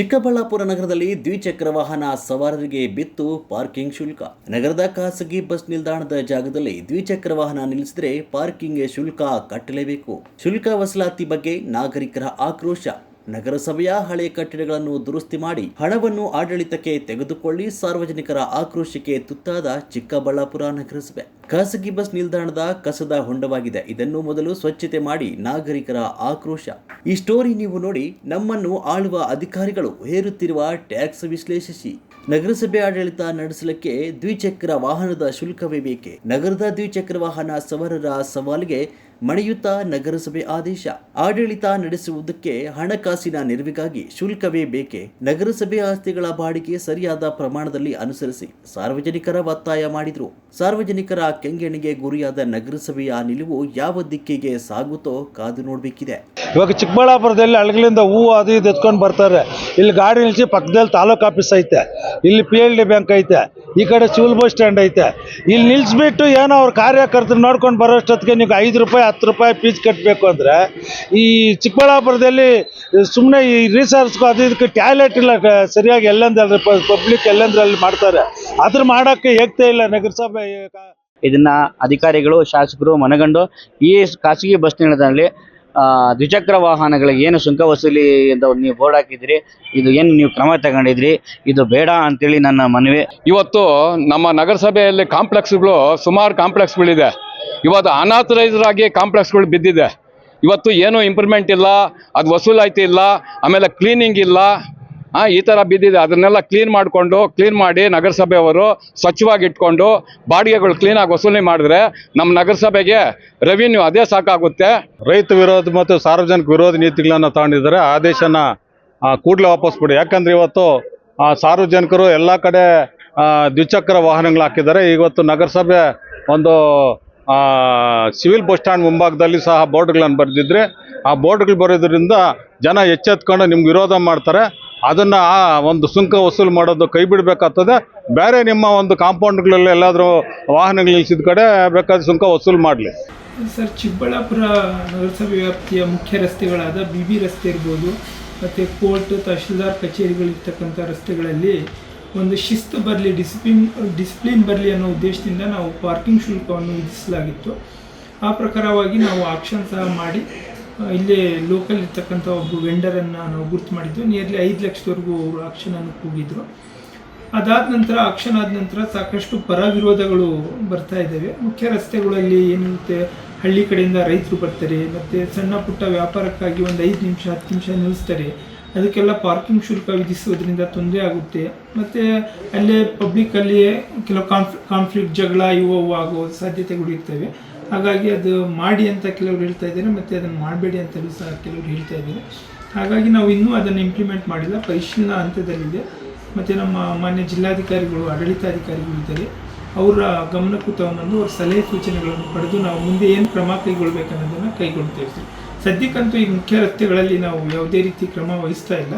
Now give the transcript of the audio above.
ಚಿಕ್ಕಬಳ್ಳಾಪುರ ನಗರದಲ್ಲಿ ದ್ವಿಚಕ್ರ ವಾಹನ ಸವಾರರಿಗೆ ಬಿತ್ತು ಪಾರ್ಕಿಂಗ್ ಶುಲ್ಕ. ನಗರದ ಖಾಸಗಿ ಬಸ್ ನಿಲ್ದಾಣದ ಜಾಗದಲ್ಲಿ ದ್ವಿಚಕ್ರ ವಾಹನ ನಿಲ್ಲಿಸಿದರೆ ಪಾರ್ಕಿಂಗ್ ಶುಲ್ಕ ಕಟ್ಟಲೇಬೇಕು. ಶುಲ್ಕ ವಸೂಲಾತಿ ಬಗ್ಗೆ ನಾಗರಿಕರ ಆಕ್ರೋಶ. ನಗರಸಭೆಯ ಹಳೆ ಕಟ್ಟಡಗಳನ್ನು ದುರಸ್ತಿ ಮಾಡಿ ಹಣವನ್ನು ಆಡಳಿತಕ್ಕೆ ತೆಗೆದುಕೊಳ್ಳಿ ಸಾರ್ವಜನಿಕರ ಆಕ್ರೋಶಕ್ಕೆ ತುತ್ತಾದ ಚಿಕ್ಕಬಳ್ಳಾಪುರ ನಗರಸಭೆ. ಖಾಸಗಿ ಬಸ್ ನಿಲ್ದಾಣದ ಕಸದ ಹೊಂಡವಾಗಿದೆ. ಇದನ್ನು ಮೊದಲು ಸ್ವಚ್ಛತೆ ಮಾಡಿ ನಾಗರಿಕರ ಆಕ್ರೋಶ. ಈ ಸ್ಟೋರಿ ನೀವು ನೋಡಿ ನಮ್ಮನ್ನು ಆಳುವ ಅಧಿಕಾರಿಗಳು ಹೇರುತ್ತಿರುವ ಟ್ಯಾಕ್ಸ್ ವಿಶ್ಲೇಷಿಸಿ. ನಗರಸಭೆ ಆಡಳಿತ ನಡೆಸಲಿಕ್ಕೆ ದ್ವಿಚಕ್ರ ವಾಹನದ ಶುಲ್ಕವೇ ಬೇಕೆ? ನಗರದ ದ್ವಿಚಕ್ರ ವಾಹನ ಸವಾರರ ಸವಾಲಿಗೆ ಮಣಿಯುತ್ತಾ ನಗರಸಭೆ ಆದೇಶ. ಆಡಳಿತ ನಡೆಸುವುದಕ್ಕೆ ಹಣಕಾಸಿನ ನೆರವಿಗಾಗಿ ಶುಲ್ಕವೇ ಬೇಕೆ? ನಗರಸಭೆ ಆಸ್ತಿಗಳ ಬಾಡಿಗೆ ಸರಿಯಾದ ಪ್ರಮಾಣದಲ್ಲಿ ಅನುಸರಿಸಿ ಸಾರ್ವಜನಿಕರ ಒತ್ತಾಯ ಮಾಡಿದ್ರು. ಸಾರ್ವಜನಿಕರ ಕೆಂಗಣಿಗೆ ಗುರಿಯಾದ ನಗರಸಭೆಯ ನಿಲುವು ಯಾವ ದಿಕ್ಕಿಗೆ ಸಾಗುತ್ತೋ ಕಾದು ನೋಡಬೇಕಿದೆ. ಇವಾಗ ಚಿಕ್ಕಬಳ್ಳಾಪುರದಲ್ಲಿ ಹಳಗಲಿಂದ ಹೂವು ಅದು ಇದು ಎತ್ಕೊಂಡು ಬರ್ತಾರೆ. ಇಲ್ಲಿ ಗಾಡಿ ನಿಲ್ಲಿಸಿ ಪಕ್ಕದಲ್ಲಿ ತಾಲೂಕು ಆಫೀಸ್ ಐತೆ. ಇಲ್ಲಿ ಪಿ ಎಲ್ ಡಿ ಬ್ಯಾಂಕ್ ಐತೆ. ಈ ಕಡೆ ಸಿವಿಲ್ ಬಸ್ ಸ್ಟ್ಯಾಂಡ್ ಐತೆ. ಇಲ್ಲಿ ನಿಲ್ಲಿಸ್ಬಿಟ್ಟು ಏನೋ ಅವ್ರ ಕಾರ್ಯಕರ್ತರು ನೋಡ್ಕೊಂಡು ಬರೋಷ್ಟೊತ್ತಿಗೆ ನೀವು ಐದು ರೂಪಾಯಿ, ಹತ್ತು ರೂಪಾಯಿ ಫೀಸ್ ಕಟ್ಟಬೇಕು ಅಂದರೆ ಈ ಚಿಕ್ಕಬಳ್ಳಾಪುರದಲ್ಲಿ ಸುಮ್ಮನೆ ಈ ರಿಸರ್ಚ್ಗೂ ಅದು ಇದಕ್ಕೆ ಟ್ಯಾಲೆಂಟ್ ಇಲ್ಲ ಸರಿಯಾಗಿ ಎಲ್ಲಂದ್ರಲ್ಲಿ ಪಬ್ಲಿಕ್ ಎಲ್ಲಂದ್ರಲ್ಲಿ ಮಾಡ್ತಾರೆ. ಅದ್ರ ಮಾಡೋಕ್ಕೆ ಹೇಗ್ತಾ ಇಲ್ಲ ನಗರಸಭೆ ಇದನ್ನು ಅಧಿಕಾರಿಗಳು, ಶಾಸಕರು ಮನಗಂಡು ಈ ಖಾಸಗಿ ಬಸ್ ನಿಲ್ದಾಣದಲ್ಲಿ ದ್ವಿಚಕ್ರ ವಾಹನಗಳಿಗೆ ಏನು ಸುಂಕ ವಸೂಲಿ ಅಂತ ನೀವು ಬೋರ್ಡ್ ಹಾಕಿದ್ರಿ ಇದು ಏನು ನೀವು ಕ್ರಮ ತಗೊಂಡಿದ್ರಿ ಇದು ಬೇಡ ಅಂತೇಳಿ ನನ್ನ ಮನವಿ. ಇವತ್ತು ನಮ್ಮ ನಗರಸಭೆಯಲ್ಲಿ ಕಾಂಪ್ಲೆಕ್ಸ್ಗಳು, ಸುಮಾರು ಕಾಂಪ್ಲೆಕ್ಸ್ಗಳಿದೆ. ಇವತ್ತು ಅನಾಥರೈಸ್ಡ್ ಆಗಿ ಕಾಂಪ್ಲೆಕ್ಸ್ಗಳು ಬಿದ್ದಿದೆ. ಇವತ್ತು ಏನು ಇಂಪ್ರೂವ್ಮೆಂಟ್ ಇಲ್ಲ, ಅದು ವಸೂಲಾತಿ ಇಲ್ಲ, ಆಮೇಲೆ ಕ್ಲೀನಿಂಗ್ ಇಲ್ಲ. ಆ, ಈ ಥರ ಬಿದ್ದಿದೆ. ಅದನ್ನೆಲ್ಲ ಕ್ಲೀನ್ ಮಾಡಿಕೊಂಡು ಕ್ಲೀನ್ ಮಾಡಿ ನಗರಸಭೆಯವರು ಸ್ವಚ್ಛವಾಗಿ ಇಟ್ಕೊಂಡು ಬಾಡಿಗೆಗಳು ಕ್ಲೀನಾಗಿ ವಸೂಲಿ ಮಾಡಿದ್ರೆ ನಮ್ಮ ನಗರಸಭೆಗೆ ರೆವಿನ್ಯೂ ಅದೇ ಸಾಕಾಗುತ್ತೆ. ರೈತ ವಿರೋಧ ಮತ್ತು ಸಾರ್ವಜನಿಕ ವಿರೋಧ ನೀತಿಗಳನ್ನು ತಗೊಂಡಿದ್ದಾರೆ ಆದೇಶನ ಕೂಡಲೇ ವಾಪಸ್ ಬಿಡಿ ಯಾಕಂದ್ರೆ ಇವತ್ತು ಸಾರ್ವಜನಿಕರು ಎಲ್ಲ ಕಡೆ ದ್ವಿಚಕ್ರ ವಾಹನಗಳು ಹಾಕಿದ್ದಾರೆ. ಇವತ್ತು ನಗರಸಭೆ ಒಂದು ಸಿವಿಲ್ ಬಸ್ ಸ್ಟ್ಯಾಂಡ್ ಮುಂಭಾಗದಲ್ಲಿ ಸಹ ಬೋರ್ಡ್ಗಳನ್ನು ಬರೆದಿದ್ರೆ ಆ ಬೋರ್ಡ್ಗಳು ಬರೋದ್ರಿಂದ ಜನ ಎಚ್ಚೆತ್ಕೊಂಡು ನಿಮ್ಗೆ ವಿರೋಧ ಮಾಡ್ತಾರೆ. ಅದನ್ನು ಆ ಒಂದು ಸುಂಕ ವಸೂಲು ಮಾಡೋದು ಕೈ ಬಿಡಬೇಕಾಗ್ತದೆ. ಬೇರೆ ನಿಮ್ಮ ಒಂದು ಕಾಂಪೌಂಡ್ಗಳಲ್ಲಿ ಎಲ್ಲಾದರೂ ವಾಹನಗಳು ನಿಲ್ಲಿಸಿದ ಕಡೆ ಬೇಕಾದ ಸುಂಕ ವಸೂಲು ಮಾಡಲಿ. ಸರ್, ಚಿಕ್ಕಬಳ್ಳಾಪುರ ನಗರಸಭೆ ವ್ಯಾಪ್ತಿಯ ಮುಖ್ಯ ರಸ್ತೆಗಳಾದ ಬಿ ಬಿ ರಸ್ತೆ ಇರ್ಬೋದು, ಮತ್ತು ಕೋರ್ಟ್, ತಹಶೀಲ್ದಾರ್ ಕಚೇರಿಗಳಿರ್ತಕ್ಕಂಥ ರಸ್ತೆಗಳಲ್ಲಿ ಒಂದು ಶಿಸ್ತು ಬರಲಿ, ಡಿಸಿಪ್ಲಿನ್ ಡಿಸಿಪ್ಲಿನ್ ಬರಲಿ ಅನ್ನೋ ಉದ್ದೇಶದಿಂದ ನಾವು ಪಾರ್ಕಿಂಗ್ ಶುಲ್ಕವನ್ನು ವಿಧಿಸಲಾಗಿತ್ತು. ಆ ಪ್ರಕಾರವಾಗಿ ನಾವು ಆಕ್ಷನ್ ಸಹ ಮಾಡಿ ಇಲ್ಲೇ ಲೋಕಲ್ ಇರ್ತಕ್ಕಂಥ ಒಬ್ಬ ವೆಂಡರನ್ನು ನಾವು ಗುರ್ತು ಮಾಡಿದ್ದು ನಿಯರ್ಲಿ ಐದು ಲಕ್ಷದವರೆಗೂ ಅವರು ಆಕ್ಷನನ್ನು ಕೂಗಿದ್ರು. ಅದಾದ ನಂತರ ಆಕ್ಷನ್ ಆದ ನಂತರ ಸಾಕಷ್ಟು ಪರ ವಿರೋಧಗಳು ಬರ್ತಾ ಇದ್ದಾವೆ. ಮುಖ್ಯ ರಸ್ತೆಗಳಲ್ಲಿ ಏನಿರುತ್ತೆ, ಹಳ್ಳಿ ಕಡೆಯಿಂದ ರೈತರು ಬರ್ತಾರೆ, ಮತ್ತು ಸಣ್ಣ ಪುಟ್ಟ ವ್ಯಾಪಾರಕ್ಕಾಗಿ ಒಂದು ಐದು ನಿಮಿಷ, ಹತ್ತು ನಿಮಿಷ ನಿಲ್ಲಿಸ್ತಾರೆ ಅದಕ್ಕೆಲ್ಲ ಪಾರ್ಕಿಂಗ್ ಶುಲ್ಕ ವಿಧಿಸೋದ್ರಿಂದ ತೊಂದರೆ ಆಗುತ್ತೆ. ಮತ್ತು ಅಲ್ಲೇ ಪಬ್ಲಿಕ್ಕಲ್ಲಿ ಕೆಲವು ಕಾನ್ಫ್ ಕಾನ್ಫ್ಲಿಕ್ಟ್ ಜಗಳ, ಇವು ಆಗುವ ಆಗೋ ಸಾಧ್ಯತೆಗಳು ಇರ್ತವೆ. ಹಾಗಾಗಿ ಅದು ಮಾಡಿ ಅಂತ ಕೆಲವರು ಹೇಳ್ತಾ ಇದ್ದಾರೆ, ಮತ್ತು ಅದನ್ನು ಮಾಡಬೇಡಿ ಅಂತಲೂ ಸಹ ಕೆಲವರು ಹೇಳ್ತಾ ಇದ್ದಾರೆ. ಹಾಗಾಗಿ ನಾವು ಇನ್ನೂ ಅದನ್ನು ಇಂಪ್ಲಿಮೆಂಟ್ ಮಾಡಿಲ್ಲ. ಪರಿಶೀಲನಾ ಹಂತದಲ್ಲಿದೆ. ಮತ್ತು ನಮ್ಮ ಮಾನ್ಯ ಜಿಲ್ಲಾಧಿಕಾರಿಗಳು, ಆಡಳಿತಾಧಿಕಾರಿಗಳು ಇದ್ದಾರೆ. ಅವರ ಗಮನಕ್ಕೂ ತಗೊಂಡು ಅವ್ರ ಸಲಹೆ ಸೂಚನೆಗಳನ್ನು ಪಡೆದು ನಾವು ಮುಂದೆ ಏನು ಕ್ರಮ ಕೈಗೊಳ್ಬೇಕನ್ನೋದನ್ನು ಕೈಗೊಳ್ತೇವೆ. ಸದ್ಯಕ್ಕಂತೂ ಈ ಮುಖ್ಯ ರಸ್ತೆಗಳಲ್ಲಿ ನಾವು ಯಾವುದೇ ರೀತಿ ಕ್ರಮ ವಹಿಸ್ತಾ ಇಲ್ಲ.